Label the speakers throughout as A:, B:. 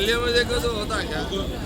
A: కళ్యాణ దగ్గర పోతా వీడియో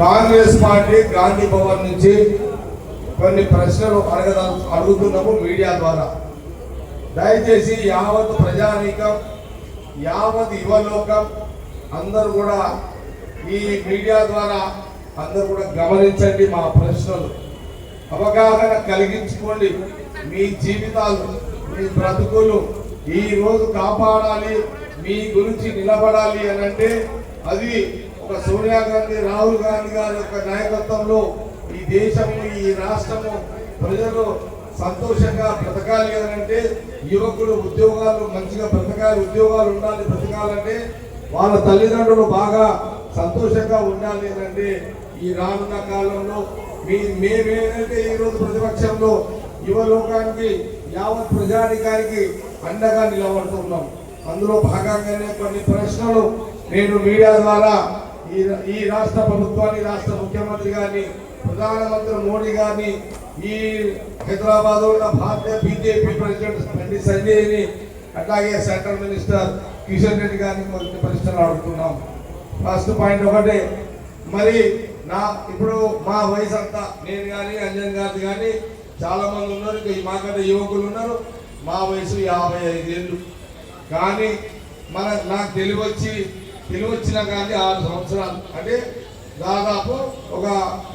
B: కాంగ్రెస్ పార్టీ గాంధీ భవన్ నుంచి కొన్ని ప్రశ్నలు అడగదా అడుగుతున్నాము మీడియా ద్వారా. దయచేసి యావత్ ప్రజానీకం యావత్ యువలోకం అందరూ కూడా ఈ మీడియా ద్వారా అందరూ కూడా గమనించండి మా ప్రశ్నలు. అవగాహన కలిగించుకోండి. మీ జీవితాలు మీ బ్రతుకులు ఈ రోజు కాపాడాలి మీ గురించి నిలబడాలి అని అంటే అది ఒక సోనియా గాంధీ రాహుల్ గాంధీ గారి యొక్క నాయకత్వంలో ఈ దేశము ఈ రాష్ట్రము ప్రజలు సంతోషంగా బ్రతకాలి అని అంటే యువకులు ఉద్యోగాలు మంచిగా బ్రతకాలి ఉద్యోగాలు ఉండాలి బ్రతకాలంటే వాళ్ళ తల్లిదండ్రులు బాగా సంతోషంగా ఉండాలి అని అంటే ఈ రానున్న కాలంలో మీ మేమేంటంటే ఈరోజు రోజు ప్రతిపక్షంలో యువలోకానికి యావత్ ప్రజానికానికి అండగా నిలబడుతున్నాం. అందులో భాగంగానే కొన్ని ప్రశ్నలు నేను మీడియా ద్వారా ఈ ఈ రాష్ట్ర ప్రభుత్వాన్ని రాష్ట్ర ముఖ్యమంత్రి గారిని ప్రధానమంత్రి మోడీ గారిని ఈ హైదరాబాద్ ఉన్న భారతీయ బీజేపీ ప్రెసిడెంట్ బండి సంజయ్ని అట్లాగే సెంట్రల్ మినిస్టర్ కిషన్ రెడ్డి గారిని కొన్ని ప్రశ్నలు అడుగుతున్నాం ఫస్ట్ పాయింట్ ఒకటే. మరి నా ఇప్పుడు మా వయసు అంతా నేను కానీ అంజన్ గారి కానీ చాలా మంది ఉన్నారు. ఇంకా మాకంటే యువకులు ఉన్నారు. మా వయసు యాభై ఐదేళ్ళు కానీ మన నాకు తెలివి పిలువ వచ్చినా కానీ ఆరు సంవత్సరాలు. అంటే దాదాపు ఒక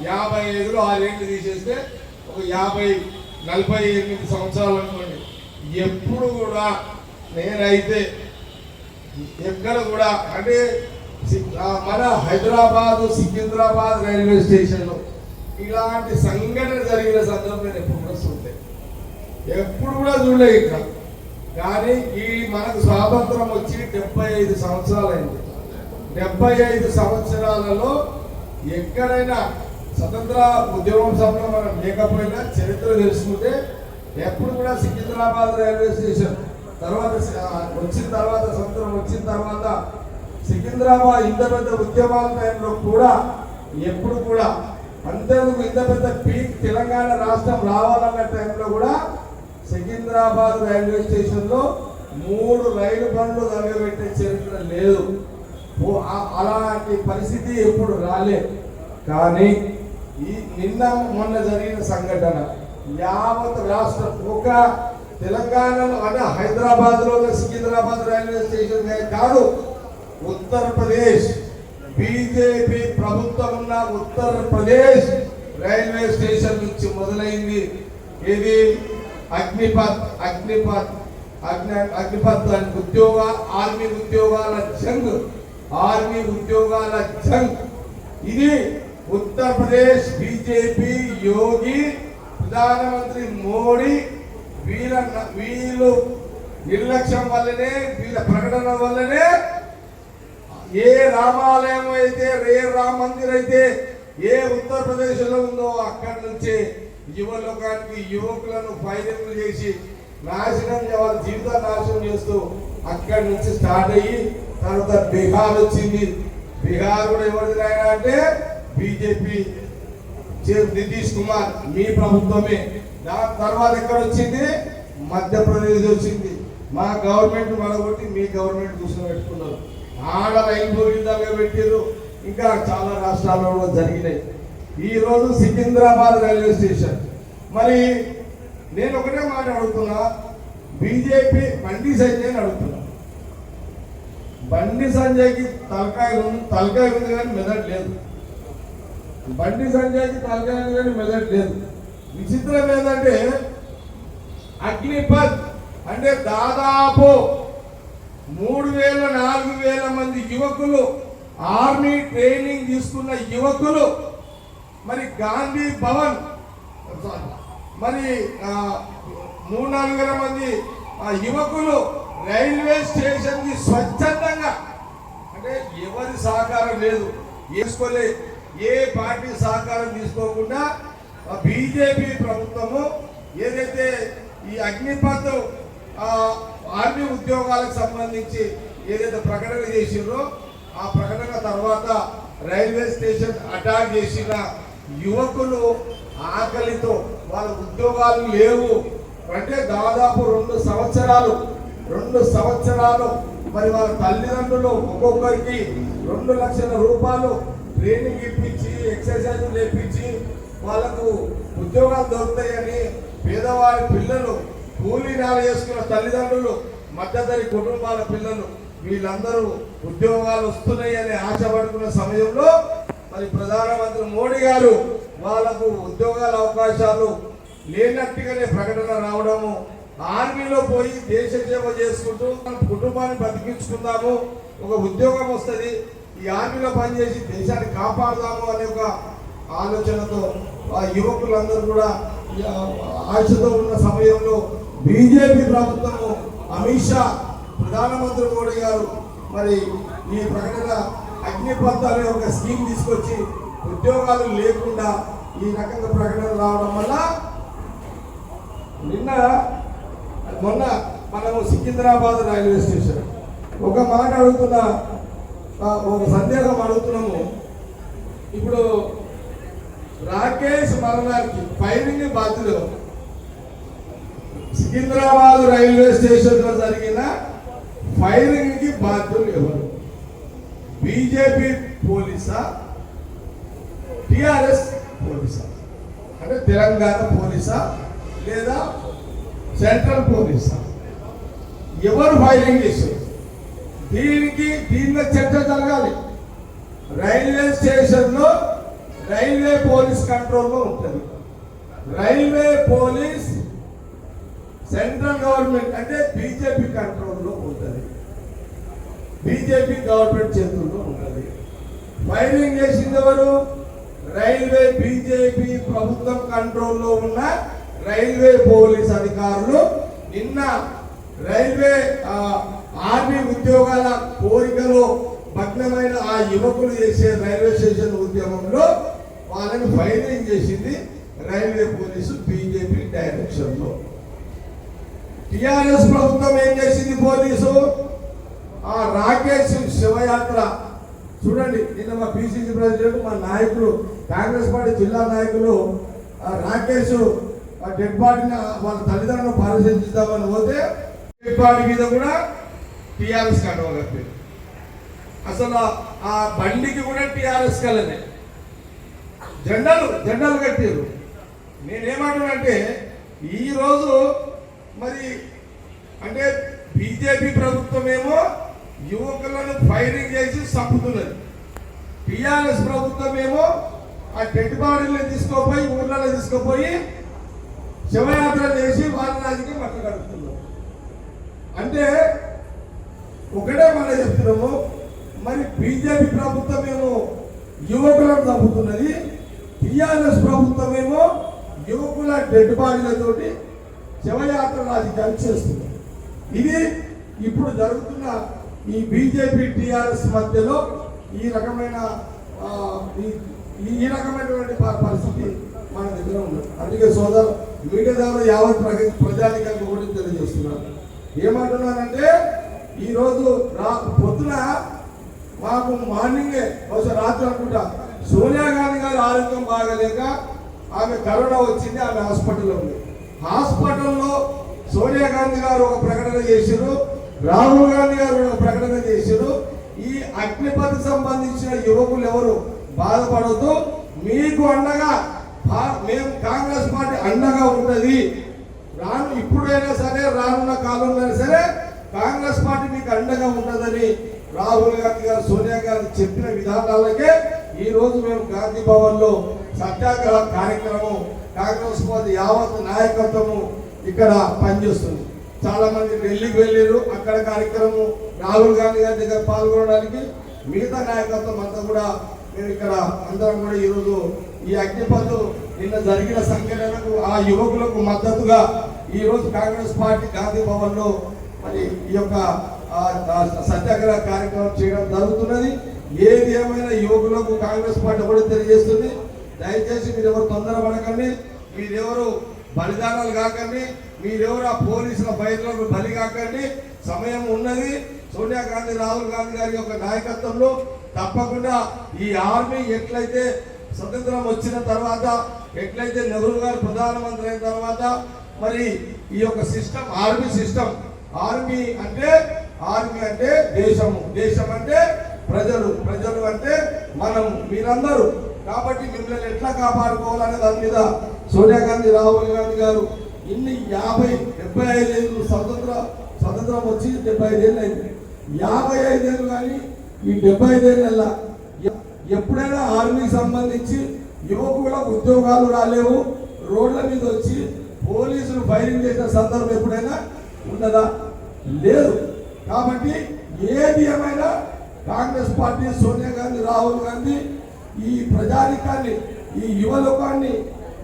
B: యాభై ఐదులో ఆరేళ్ళు తీసేస్తే ఒక యాభై నలభై ఎనిమిది సంవత్సరాలు అనుకోండి. ఎప్పుడు కూడా నేనైతే ఎక్కడ కూడా అంటే మన హైదరాబాద్ సికింద్రాబాద్ రైల్వే స్టేషన్లో ఇలాంటి సంఘటన జరిగిన సందర్భం నేను ఎప్పుడు కూడా చూడలేదు ఎప్పుడు కూడా చూడలేదు ఇక్కడ. కానీ ఈ మనకు స్వాతంత్రం వచ్చి డెబ్బై ఐదు సంవత్సరాలైంది. డెబ్బై ఐదు సంవత్సరాలలో ఎక్కడైనా స్వతంత్ర ఉద్యమం సమయంలో మనం లేకపోయినా చరిత్ర తెలుసుకుంటే ఎప్పుడు కూడా సికింద్రాబాద్ రైల్వే స్టేషన్ తర్వాత వచ్చిన తర్వాత స్వతంత్రం వచ్చిన తర్వాత సికింద్రాబాద్ ఇంత పెద్ద ఉద్యమాల టైంలో కూడా ఎప్పుడు కూడా అంతేందుకు ఇంత పెద్ద పీక్ తెలంగాణ రాష్ట్రం రావాలన్న టైంలో కూడా సికింద్రాబాద్ రైల్వే స్టేషన్లో మూడు రైలు బండ్లు తరగబెట్టే చరిత్ర లేదు. అలాంటి పరిస్థితి ఎప్పుడు రాలేదు కానీ ఈ నిన్న మొన్న జరిగిన సంఘటన యావత్ రాష్ట్ర ఒక తెలంగాణలో అంటే హైదరాబాద్లో సికింద్రాబాద్ రైల్వే స్టేషన్ కాదు ఉత్తరప్రదేశ్ బీజేపీ ప్రభుత్వం ఉన్న ఉత్తరప్రదేశ్ రైల్వే స్టేషన్ నుంచి మొదలైంది. ఇది అగ్నిపత్ అగ్నిపత్ అగ్ని అగ్నిపత్ దానికి ఉద్యోగ ఆర్మీ ఉద్యోగాల జంగ్. ఆర్మీ ఉద్యోగాల జంగ్. ఇది ఉత్తరప్రదేశ్ బీజేపీ యోగి ప్రధానమంత్రి మోడీ వీళ్ళ వీళ్ళు నిర్లక్ష్యం వల్లనే వీళ్ళ ప్రకటన వల్లనే ఏ రామాలయం అయితే ఏ రామ మందిర్ అయితే ఏ ఉత్తరప్రదేశ్లో ఉందో అక్కడి నుంచి యువలోకానికి యువకులను పైదలు చేసి నాశనం వాళ్ళ జీవితాన్ని నాశనం చేస్తూ అక్కడి నుంచి స్టార్ట్ అయ్యి తర్వాత బీహార్ వచ్చింది. బీహార్ కూడా ఎవరిది నాయనా అంటే బీజేపీ నితీష్ కుమార్ మీ ప్రభుత్వమే. దాని తర్వాత ఎక్కడ వచ్చింది? మధ్యప్రదేశ్ వచ్చింది. మా గవర్నమెంట్ మనగొట్టి మీ గవర్నమెంట్ కూర్చొని పెట్టుకున్నారు. ఆడ రైలు విధంగా పెట్టారు ఇంకా చాలా రాష్ట్రాల్లో కూడా జరిగినాయి. ఈరోజు సికింద్రాబాద్ రైల్వే స్టేషన్. మరి నేను ఒకటే మాట అడుగుతున్నా. బీజేపీ బండి సంజయ్ అడుగుతున్నా. బండి సంజయ్కి తలకాయ తలకాయ ఉంది కానీ మెదడు లేదు. బండి సంజయ్కి తలకాయ ఉంది కానీ మెదడు లేదు. విచిత్రం ఏంటంటే అగ్నిపత్ అంటే దాదాపు మూడు వేల నాలుగు వేల మంది యువకులు ఆర్మీ ట్రైనింగ్ తీసుకున్న యువకులు మరి గాంధీ భవన్ మరి మూడు నాలుగు వేల మంది ఆ, యువకులు రైల్వే స్టేషన్కి స్వచ్ఛందంగా అంటే ఎవరి సహకారం లేదు తీసుకోలే ఏ పార్టీ సహకారం తీసుకోకుండా బీజేపీ ప్రభుత్వము ఏదైతే ఈ అగ్నిపత్ ఆ, ఆర్మీ ఉద్యోగాలకు సంబంధించి ఏదైతే ప్రకటన చేసిండ్రో ఆ ప్రకటన తర్వాత రైల్వే స్టేషన్ అటాక్ చేసిన యువకులు ఆకలితో వాళ్ళ ఉద్యోగాలు లేవు. అంటే దాదాపు రెండు సంవత్సరాలు రెండు సంవత్సరాలు మరి వాళ్ళ తల్లిదండ్రులు ఒక్కొక్కరికి రెండు లక్షల రూపాయలు ట్రైనింగ్ ఇప్పించి ఎక్సర్సైజ్ నేర్పించి వాళ్ళకు ఉద్యోగాలు దొరుకుతాయని పేదవారి పిల్లలు కూలీ నేల చేసుకున్న తల్లిదండ్రులు మధ్యతరి కుటుంబాల పిల్లలు వీళ్ళందరూ ఉద్యోగాలు వస్తున్నాయని ఆశపడుకున్న సమయంలో మరి ప్రధానమంత్రి మోడీ గారు వాళ్ళకు ఉద్యోగాల అవకాశాలు లేనట్టుగానే ప్రకటన రావడము ఆర్మీలో పోయి దేశ సేవ చేసుకుంటూ మన కుటుంబాన్ని బతికించుకుందాము ఒక ఉద్యోగం వస్తుంది ఈ ఆర్మీలో పనిచేసి దేశాన్ని కాపాడదాము అనే ఒక ఆలోచనతో ఆ యువకులందరూ కూడా ఆశతో ఉన్న సమయంలో బీజేపీ ప్రభుత్వము అమిత్ షా ప్రధానమంత్రి మోడీ గారు మరి ఈ ప్రకటన అగ్నిపత్ అనే ఒక స్కీమ్ తీసుకొచ్చి ఉద్యోగాలు లేకుండా ఈ రకంగా ప్రకటన రావడం వల్ల నిన్న మొన్న మనము సికింద్రాబాద్ రైల్వే స్టేషన్. ఒక మాట అడుగుతున్న ఒక సందేహం అడుగుతున్నాము. ఇప్పుడు రాకేష్ మరణానికి ఫైరింగ్ బాధ్యులు సికింద్రాబాద్ రైల్వే స్టేషన్లో జరిగిన ఫైరింగ్కి బాధ్యులు ఎవరు? బీజేపీ పోలీసా? టిఆర్ఎస్ పోలీసా? అంటే తెలంగాణ పోలీసా? లేదా సెంట్రల్ పోలీస్ ఎవరు ఫైరింగ్ చేశారు దీనికి దీనిలో చర్చ జరగాలి. రైల్వే స్టేషన్లో రైల్వే పోలీస్ కంట్రోల్లో ఉంటుంది. రైల్వే పోలీస్ సెంట్రల్ గవర్నమెంట్ అంటే బీజేపీ కంట్రోల్లో ఉంటుంది. బీజేపీ గవర్నమెంట్ చేతుల్లో ఉంటుంది. ఫైరింగ్ చేసింది ఎవరు? రైల్వే బీజేపీ ప్రభుత్వం కంట్రోల్లో ఉన్న రైల్వే పోలీస్ అధికారులు నిన్న రైల్వే ఆర్మీ ఉద్యోగాల కోరికలో భగ్నమైన ఆ యువకులు చేసే రైల్వే స్టేషన్ ఉద్యమంలో వాళ్ళని ఫైరింగ్ చేసింది రైల్వే పోలీసు బీజేపీ డైరెక్షన్లో. టిఆర్ఎస్ ప్రభుత్వం ఏం చేసింది పోలీసు? ఆ రాకేష్ శివయాత్ర. చూడండి నిన్న మా పిసిసి ప్రెసిడెంట్ మా నాయకులు కాంగ్రెస్ పార్టీ జిల్లా నాయకులు రాకేష్ ఆ డెడ్ బాడీని వాళ్ళ తల్లిదండ్రులు పరిశీలిద్దామని పోతే డెడ్ బాడీ మీద కూడా టిఆర్ఎస్ కండువా అసలు ఆ బండికి కూడా టిఆర్ఎస్ కలనే జెండాలు జెండాలు కట్టారు నేనేమంటానంటే ఈరోజు మరి అంటే బీజేపీ ప్రభుత్వం ఏమో యువకులను ఫైరింగ్ చేసి చంపుతున్నది. టిఆర్ఎస్ ప్రభుత్వం ఏమో ఆ డెడ్ బాడీలను తీసుకోపోయి ఊర్లలో తీసుకుపోయి శివయాత్ర చేసి వాళ్ళ రాజకీయం కడుపుతున్నాం. అంటే ఒకటే మనం చెప్తున్నాము మరి బీజేపీ ప్రభుత్వం ఏమో యువకులను తప్పుతున్నది టిఆర్ఎస్ ప్రభుత్వం ఏమో యువకుల డెడ్ బాడీలతోటి శివయాత్ర రాజకీయాలు చేస్తుంది ఇది ఇప్పుడు జరుగుతున్న ఈ బీజేపీ టిఆర్ఎస్ మధ్యలో ఈ రకమైన ఈ- రకమైనటువంటి పరిస్థితి మన దగ్గర ఉంది అందుకే సోదరు మీడియా ద్వారా యావత్ ప్రజ ప్రజానికానికి కూడా తెలియజేస్తున్నారు. ఏమంటున్నానంటే ఈరోజు రా పొద్దున మాకు మార్నింగే బహుశా రాత్రి అనుకుంటా సోనియా గాంధీ గారి ఆరోగ్యం బాగలేక ఆమె కరోనా వచ్చింది ఆమె హాస్పిటల్లో ఉంది. హాస్పిటల్లో సోనియా గాంధీ గారు ఒక ప్రకటన చేశారు రాహుల్ గాంధీ గారు ఒక ప్రకటన చేశారు. ఈ అగ్నిపథ్ సంబంధించిన యువకులు ఎవరు? బాధపడదు మీకు అండగా మేము కాంగ్రెస్ పార్టీ అండగా ఉన్నది రాను ఇప్పుడైనా సరే రానున్న కాలంలో అయినా సరే కాంగ్రెస్ పార్టీ మీకు అండగా ఉన్నదని రాహుల్ గాంధీ గారు సోనియా గాంధీ చెప్పిన విధానాలకే ఈ రోజు మేము గాంధీ భవన్లో సత్యాగ్రహ కార్యక్రమం కాంగ్రెస్ పార్టీ యావత్ నాయకత్వము ఇక్కడ పనిచేస్తుంది. చాలా మంది ఢిల్లీకి వెళ్ళారు అక్కడ కార్యక్రమం రాహుల్ గాంధీ గారి దగ్గర పాల్గొనడానికి మిగతా నాయకత్వం అంతా కూడా మేము ఇక్కడ అందరం కూడా ఈరోజు ఈ అగ్నిపథు నిన్న జరిగిన సంఘటనకు ఆ యువకులకు మద్దతుగా ఈ రోజు కాంగ్రెస్ పార్టీ గాంధీ భవన్లో మరి ఈ యొక్క సత్యాగ్రహ కార్యక్రమం చేయడం జరుగుతున్నది. ఏది ఏమైనా యువకులకు కాంగ్రెస్ పార్టీ కూడా తెలియజేస్తుంది. దయచేసి మీరెవరు తొందర పడకండి. మీరెవరు బలిదానాలు కాకండి. మీరెవరు ఆ పోలీసుల బయటలకు బలి కాకండి. సమయం ఉన్నది. సోనియా గాంధీ రాహుల్ గాంధీ గారి యొక్క నాయకత్వంలో తప్పకుండా ఈ ఆర్మీ ఎట్లయితే స్వతంత్రం వచ్చిన తర్వాత ఎట్లయితే నెహ్రూ గారు ప్రధానమంత్రి అయిన తర్వాత మరి ఈ యొక్క సిస్టమ్ ఆర్మీ సిస్టమ్ ఆర్మీ అంటే ఆర్మీ అంటే దేశము. దేశం అంటే ప్రజలు. ప్రజలు అంటే మనము మీరందరూ. కాబట్టి మిమ్మల్ని ఎట్లా కాపాడుకోవాలనే దాని మీద సోనియా గాంధీ రాహుల్ గాంధీ గారు ఇన్ని యాభై డెబ్బై ఐదేళ్ళు స్వతంత్ర స్వతంత్రం వచ్చి డెబ్బై ఐదేళ్ళు అయింది. యాభై ఐదేళ్ళు కానీ ఈ డెబ్బై ఐదేళ్ళల్లా ఎప్పుడైనా ఆర్మీకి సంబంధించి యువకుల ఉద్యోగాలు రాలేవు. రోడ్ల మీద వచ్చి పోలీసులు ఫైరింగ్ చేసిన సందర్భం ఎప్పుడైనా ఉన్నదా? లేదు. కాబట్టి ఏది ఏమైనా కాంగ్రెస్ పార్టీ సోనియా గాంధీ రాహుల్ గాంధీ ఈ ప్రజానికాన్ని ఈ యువలోకాన్ని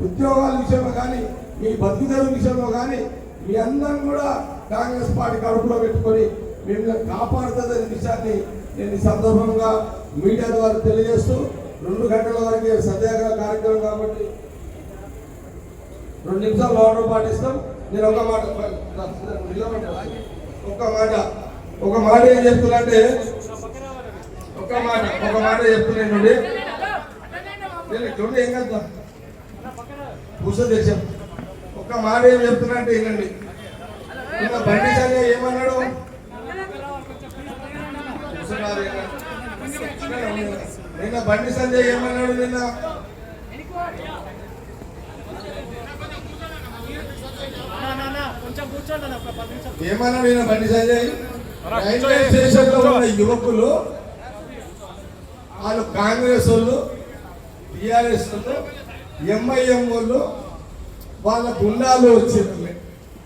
B: ఉద్యోగాల విషయంలో కానీ మీ బతుకుదల విషయంలో కానీ మీ అందరం కూడా కాంగ్రెస్ పార్టీ కడుపులో పెట్టుకొని మిమ్మల్ని కాపాడుతుందనే విషయాన్ని నేను ఈ సందర్భంగా మీడియా ద్వారా తెలియజేస్తూ రెండు గంటల వరకు సత్యాగ్రహ కార్యక్రమం కాబట్టి రెండు నిమిషాలు మౌనం పాటిస్తాం. నేను ఒక మాట ఒక మాట ఒక మాట ఏం చెప్తున్నా ఒక మాట ఒక మాట చెప్తున్నానండి నేను చూడండి ఏం కదా. కూర్చో ఒక మాట ఏం చెప్తున్నా ఏంటండి బండి సంజయ్ ఏమన్నాడు? నిన్న బండి సంజయ్ ఏమన్నాడు నిన్న? ఏమన్నాడు బండి సంజయ్? రైల్వే
A: స్టేషన్లో
B: ఉన్న యువకులు వాళ్ళు కాంగ్రెస్ వాళ్ళు టిఆర్ఎస్ వాళ్ళు ఎంఐఎం వాళ్ళు వాళ్ళ గుండాలు వచ్చింది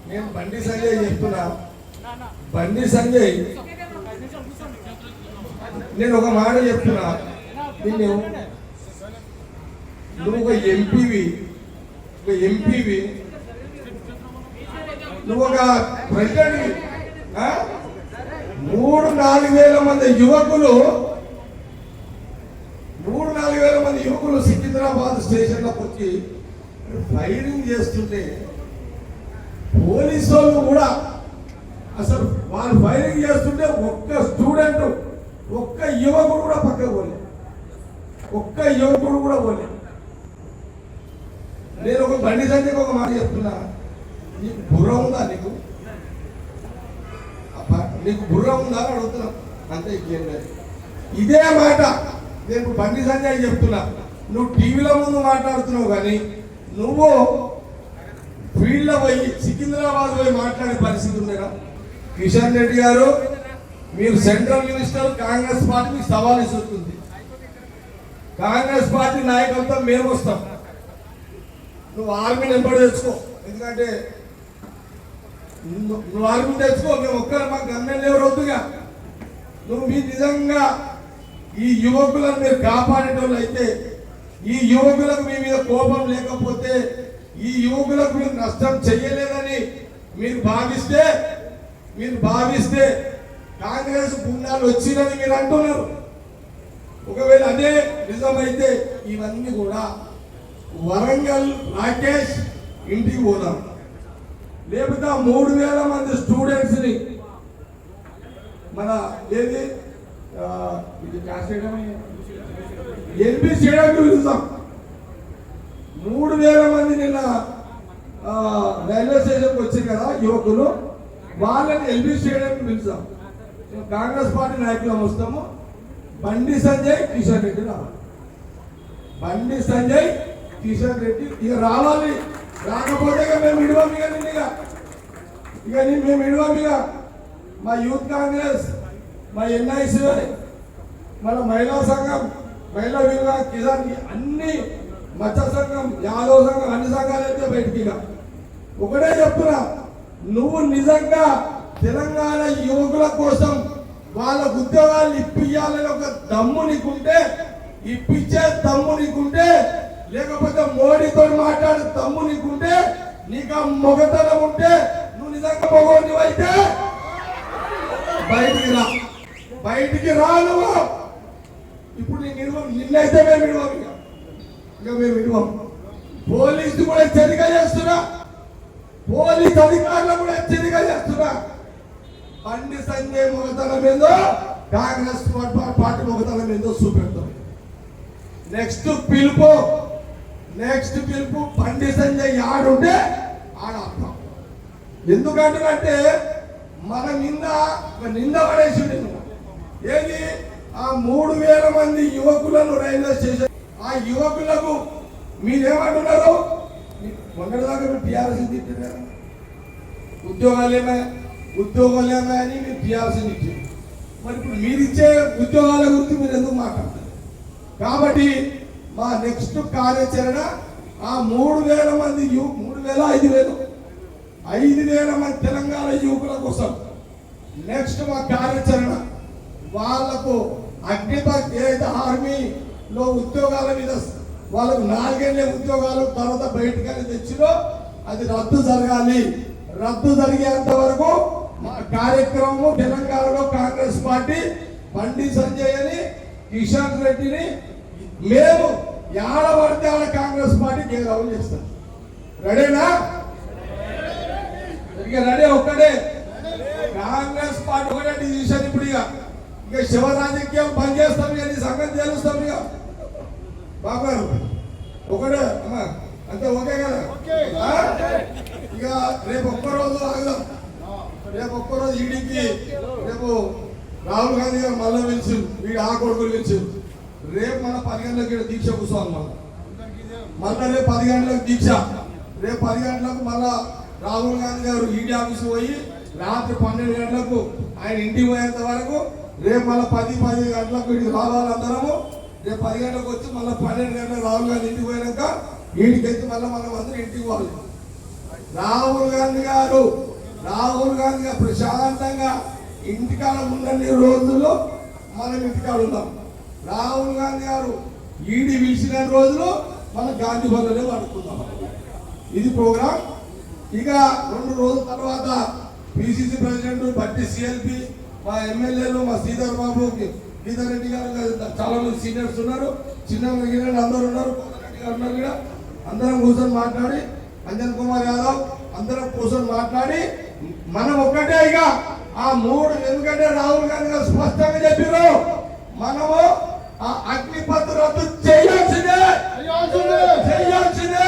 B: నేను బండి సంజయ్ చెప్తున్నా. బండి సంజయ్ నేను ఒక మాట చెప్తున్నా. నిన్ను నువ్వు ఒక ఎంపీవి ఒక ఎంపీవి. నువ్వు ఒక ప్రెసిడెంట్ మూడు నాలుగు వేల మంది యువకులు మూడు నాలుగు వేల మంది యువకులు సికింద్రాబాద్ స్టేషన్లోకి వచ్చి ఫైరింగ్ చేస్తుంటే పోలీసు వాళ్ళు కూడా అసలు వాళ్ళు ఫైరింగ్ చేస్తుంటే ఒక్క స్టూడెంట్ ఒక్క యువకుడు కూడా పక్కకు పోలే ఒక్క యువకుడు కూడా పోలే నేను ఒక బండి సంజయ్కి ఒక మాట చెప్తున్నా. నీకు బుర్ర ఉందా నీకు? అబ్బా, నీకు బుర్ర ఉందా అని అడుగుతున్నా. అంతే ఇంకేం లేదు. ఇదే మాట నేను బండి సంజయ్ చెప్తున్నా. నువ్వు టీవీలో ముందు మాట్లాడుతున్నావు కానీ నువ్వు ఫీల్డ్లో పోయి సికింద్రాబాద్ పోయి మాట్లాడే పరిస్థితి ఉండేనా? కిషన్ రెడ్డి గారు మీరు సెంట్రల్ మినిస్టర్ కాంగ్రెస్ పార్టీ సవాల్ ఇస్తుంది కాంగ్రెస్ పార్టీ నాయకత్వం మేము వస్తాం. నువ్వు ఆర్మీ నెంబర్ తెచ్చుకో. ఎందుకంటే నువ్వు నువ్వు ఆర్మీ తెచ్చుకో మేము ఒక్కరు మాకు గమ్యం ఎవరు వద్దుగా? నువ్వు మీ నిజంగా ఈ యువకులను మీరు కాపాడేటోళ్ళు అయితే ఈ యువకులకు మీ మీద కోపం లేకపోతే ఈ యువకులకు మీరు నష్టం చెయ్యలేదని మీరు భావిస్తే మీరు భావిస్తే కాంగ్రెస్ గుండాలు వచ్చిందని మీరు అంటున్నారు. ఒకవేళ అదే నిజమైతే ఇవన్నీ కూడా వరంగల్ రాకేష్ ఇంటికి పోదాం. లేకపోతే మూడు వేల మంది స్టూడెంట్స్ని మన ఏది? ఇది క్లాస్ చేయడానికి పిలుస్తాం మూడు వేల మంది నిన్న రైల్వే స్టేషన్కి వచ్చారు కదా యువకులు. వాళ్ళని ఎల్బీ చేయడానికి పిలుస్తాం కాంగ్రెస్ పార్టీ నాయకులం వస్తాము. బండి సంజయ్ కిషన్ రెడ్డి రావాలి. బండి సంజయ్ కిషన్ రెడ్డి ఇక రావాలి. రాకపోతే ఇక మేము విడవం ఇక. ఇక ఇక మేము విడవం ఇక మా యూత్ కాంగ్రెస్ మా ఎన్ఐసి మన మహిళా సంఘం మహిళా విభాగ కిసాన్ అన్ని మత్స్య సంఘం యాదవ్ సంఘం అన్ని సంఘాలు అయితే బయటికి ఇక. ఒకటే చెప్తున్నా నువ్వు నిజంగా తెలంగాణ యువకుల కోసం వాళ్ళ ఉద్యోగాలు ఇప్పియాలని ఒక దమ్ము నీకుంటే ఇప్పించే దమ్ము నీకుంటే లేకపోతే మోడీతో మాట్లాడే దమ్ము నీకుంటే నీకు ఆ మొగతనం ఉంటే నువ్వు నిజంగా మగోని అయితే బయటికి రా. బయటికి రా నువ్వు. ఇప్పుడు నేను ఇడవం నిన్నైతే మేము ఇడవం ఇక ఇక మేము ఇడవం పోలీసు కూడా హెచ్చరిక చేస్తున్నా. పోలీస్ అధికారులు కూడా హెచ్చరిక చేస్తున్నా. బండి సంజయ్ మొగతనం ఏందో? కాంగ్రెస్ పార్టీ మొగతనం ఏందో చూపెడతాం. నెక్స్ట్ పిలుపు నెక్స్ట్ పిలుపు బండి సంజయ్ ఆడుంటే ఆడాడతాం ఎందుకంటే మన నింద ఒక నింద పడేసి ఏది? ఆ మూడు వేల మంది యువకులను రైల్వే స్టేషన్ ఆ యువకులకు మీరేమంటున్నారు? మొన్నటిదాకా మీరు టీఆర్ఎస్ తిట్టారు ఉద్యోగాలు ఉద్యోగాలేమే అని మీరు చేయాల్సింది ఇచ్చింది మరి ఇప్పుడు మీరు ఇచ్చే ఉద్యోగాల గురించి మీరు ఎందుకు మాట్లాడతారు? కాబట్టి మా నెక్స్ట్ కార్యాచరణ ఆ మూడు వేల మంది యు మూడు వేల ఐదు వేలు. ఐదు వేల మంది తెలంగాణ యువకుల కోసం నెక్స్ట్ మా కార్యాచరణ. వాళ్ళకు అగ్నిపత్ ఏదైతే ఆర్మీలో ఉద్యోగాల మీద వాళ్ళకు నాలుగేళ్ళ ఉద్యోగాలు తర్వాత బయటకు తెచ్చినో అది రద్దు జరగాలి. రద్దు జరిగేంత వరకు మా కార్యక్రమం తెలంగాణలో కాంగ్రెస్ పార్టీ బండి సంజయ్ అని కిషన్ రెడ్డిని మేము యాడ పడితే ఆడ కాంగ్రెస్ పార్టీ గేదవులు చేస్తాం. రెడీనా ఇక రెడీ ఒక్కడే కాంగ్రెస్ పార్టీ ఒకటే డిసిషన్ ఇప్పుడు ఇక. ఇక శివ రాజకీయం బంద్ చేస్తాం ఇక నీ సంగతి తెలుస్తాం ఇక. బాబు ఒకటే అంతే ఓకే కదా? ఇక రేపు ఒక్క రోజు ఆగుదాం. రేపు ఒక్క రోజు ఈడీకి రేపు రాహుల్ గాంధీ గారు మళ్ళీ పిలిచి వీడు ఆ కొడుకులు పిలిచి రేపు మన పది గంటలకు దీక్ష కూర్చోవాలి మనం. మళ్ళీ రేపు పది గంటలకు దీక్ష. రేపు పది గంటలకు మళ్ళా రాహుల్ గాంధీ గారు ఈడీ ఆఫీస్కి పోయి రాత్రి పన్నెండు గంటలకు ఆయన ఇంటికి పోయేంత వరకు రేపు మళ్ళీ పది పది గంటలకు ఇక్కడికి రావాలి అందరము. రేపు పది గంటలకు వచ్చి మళ్ళీ పన్నెండు గంటలకు రాహుల్ గాంధీ ఇంటికి పోయాక ఈడికి ఎత్తి మళ్ళీ మనం అందరూ ఇంటికి పోవాలి. రాహుల్ గాంధీ గారు రాహుల్ గాంధీ గారు ప్రశాంతంగా ఇంటికాడ ఉండని రోజుల్లో మనం ఇంటికాడ ఉన్నాం రాహుల్ గాంధీ గారు ఈడీ పిలిచిన రోజులు మనం గాంధీ భవన్లోనే పడుకుందాం. ఇది ప్రోగ్రాం. ఇక రెండు రోజుల తర్వాత పిసిసి ప్రెసిడెంట్ బట్టి సిఎల్పి మా ఎమ్మెల్యేలు మా శ్రీధర్ బాబు గీతారెడ్డి రెడ్డి గారు చాలా మంది సీనియర్స్ ఉన్నారు. చిన్న గిన్నెలు అందరు ఉన్నారు రెడ్డి గారు ఉన్నారు కూడా అందరం కూర్చొని మాట్లాడి అంజన్ కుమార్ యాదవ్ అందరం కూర్చొని మాట్లాడి మనం ఒక్కటే ఇక. ఆ మూడు ఎందుకంటే రాహుల్ గాంధీ గారు స్పష్టంగా చెప్పారు మనము ఆ అగ్నిపత్ రద్దు చేయాల్సిందే. చేయాల్సిందే.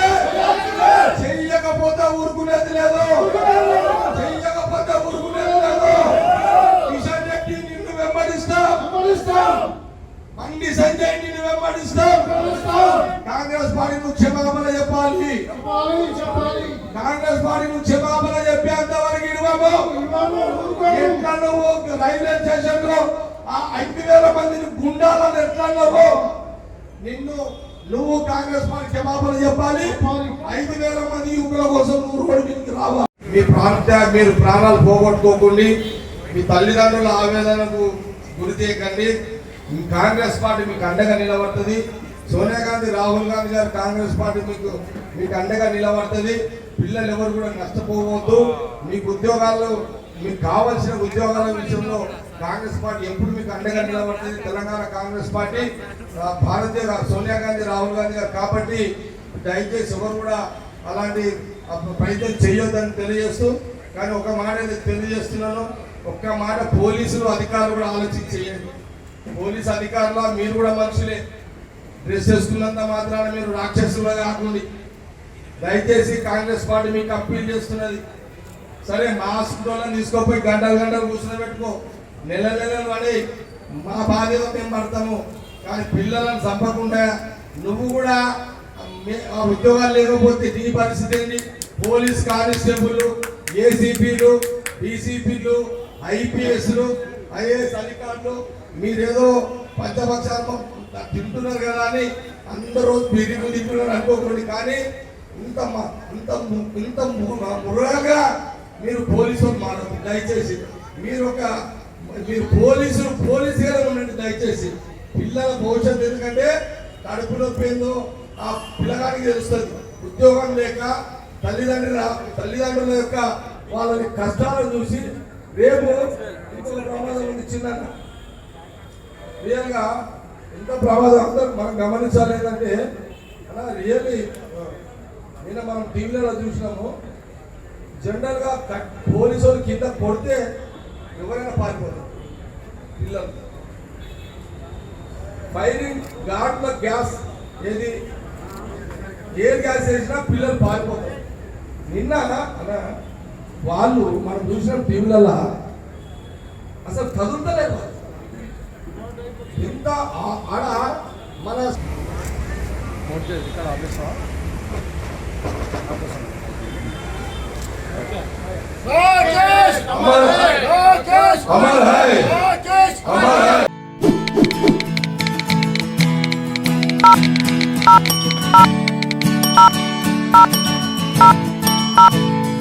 B: చెయ్యకపోతే ఊరుకునేది లేదు. చెయ్యకపోతే ఊరుకునేది లేదు. కిషన్ రెడ్డి నిన్ను వెంబడిస్తాం. బండి సంజయ్ నిన్ను వెంబడిస్తాం. కాంగ్రెస్ పార్టీ నువ్వు క్షమాపణ చెప్పాలి. కాంగ్రెస్ పార్టీ నువ్వు క్షమాపణ ఇడవము ఎట్లా నువ్వు రైల్వే స్టేషన్లో ఆ ఐదు వేల మందిని గుండాలని ఎట్లా నిన్ను నువ్వు కాంగ్రెస్ పార్టీ క్షమాపణ చెప్పాలి. ఐదు వేల మంది యువకుల కోసం నూరు రోడ్డు రావాలి. మీ ప్రాంత మీరు ప్రాణాలు పోగొట్టుకోకండి. మీ తల్లిదండ్రుల ఆవేదనకు గురి చేయకండి. కాంగ్రెస్ పార్టీ మీకు అండగా నిలబడుతుంది. సోనియా గాంధీ రాహుల్ గాంధీ గారు కాంగ్రెస్ పార్టీ మీకు మీకు అండగా నిలబడుతుంది. పిల్లలు ఎవరు కూడా నష్టపోవద్దు. మీకు ఉద్యోగాల్లో మీకు కావాల్సిన ఉద్యోగాల విషయంలో కాంగ్రెస్ పార్టీ ఎప్పుడు మీకు అండగా నిలబడుతుంది? తెలంగాణ కాంగ్రెస్ పార్టీ భారతీయ సోనియా గాంధీ రాహుల్ గాంధీ గారు కాబట్టి దయచేసి ఎవరు కూడా అలాంటి ప్రయత్నం చేయొద్దని తెలియజేస్తూ కానీ ఒక మాట నేను తెలియజేస్తున్నాను. ఒక్క మాట పోలీసులు అధికారులు కూడా ఆలోచించి చేయండి పోలీస్ అధికారుల మీరు కూడా మనుషులే. డ్రెస్ చేసుకున్నంత మాత్రాన మీరు రాక్షసులుగా కాకుండా దయచేసి కాంగ్రెస్ పార్టీ మీకు అప్పీల్ చేస్తున్నది. సరే మాస్క్ డోలను తీసుకోపోయి గంటలు గంటలు కూర్చొని పెట్టుకో నెల నెలలు పడి మా బాధ్యత మేము పడతాము. కానీ పిల్లలను చంపకుండా నువ్వు కూడా ఆ ఉద్యోగాలు లేకపోతే నీ పరిస్థితి ఏంటి? పోలీస్ కానిస్టేబుల్ ఏసీపీలు డీసీపీలు ఐపీఎస్లు ఐఏఎస్ అధికారులు మీరేదో పంచపక్షాలు తింటున్నారు కదా అని అందరూ బిర్యానీ తింటున్నారు అనుకోకండి. కానీ ఇంత ఇంత ఇంత ము- మురగా మీరు పోలీసులు మారదు దయచేసి. మీరు ఒక మీరు పోలీసులు పోలీసుగా ఉండండి దయచేసి. పిల్లల భవిష్యత్తు ఎందుకంటే కడుపు నొప్పి ఏందో ఆ పిల్లగానికి తెలుస్తుంది. ఉద్యోగం లేక తల్లిదండ్రుల తల్లిదండ్రుల యొక్క వాళ్ళని కష్టాలను చూసి రేపు ఇంకొక ప్రమాదం ఉంది చిన్న రియల్గా ఎంత ప్రమాదం అందరూ మనం గమనించాలి ఏంటంటే అలా రియల్లీ నిన్న మనం టీవీలలో చూసినాము జనరల్గా కట్ పోలీసు వాళ్ళు కింద కొడితే ఎవరైనా పారిపోతారు. పిల్లలు. ఫైరింగ్ గాడ్ల గ్యాస్ ఏది? ఏ గ్యాస్ వేసినా పిల్లలు పారిపోతారు. నిన్న అన్న వాళ్ళు మనం చూసిన టీవీలలో అసలు కదులుతలేదు వాళ్ళు. ఎంత ఆ- ఆడ మన राकेश अमर है
C: राकेश
B: अमर है
C: राकेश
B: अमर है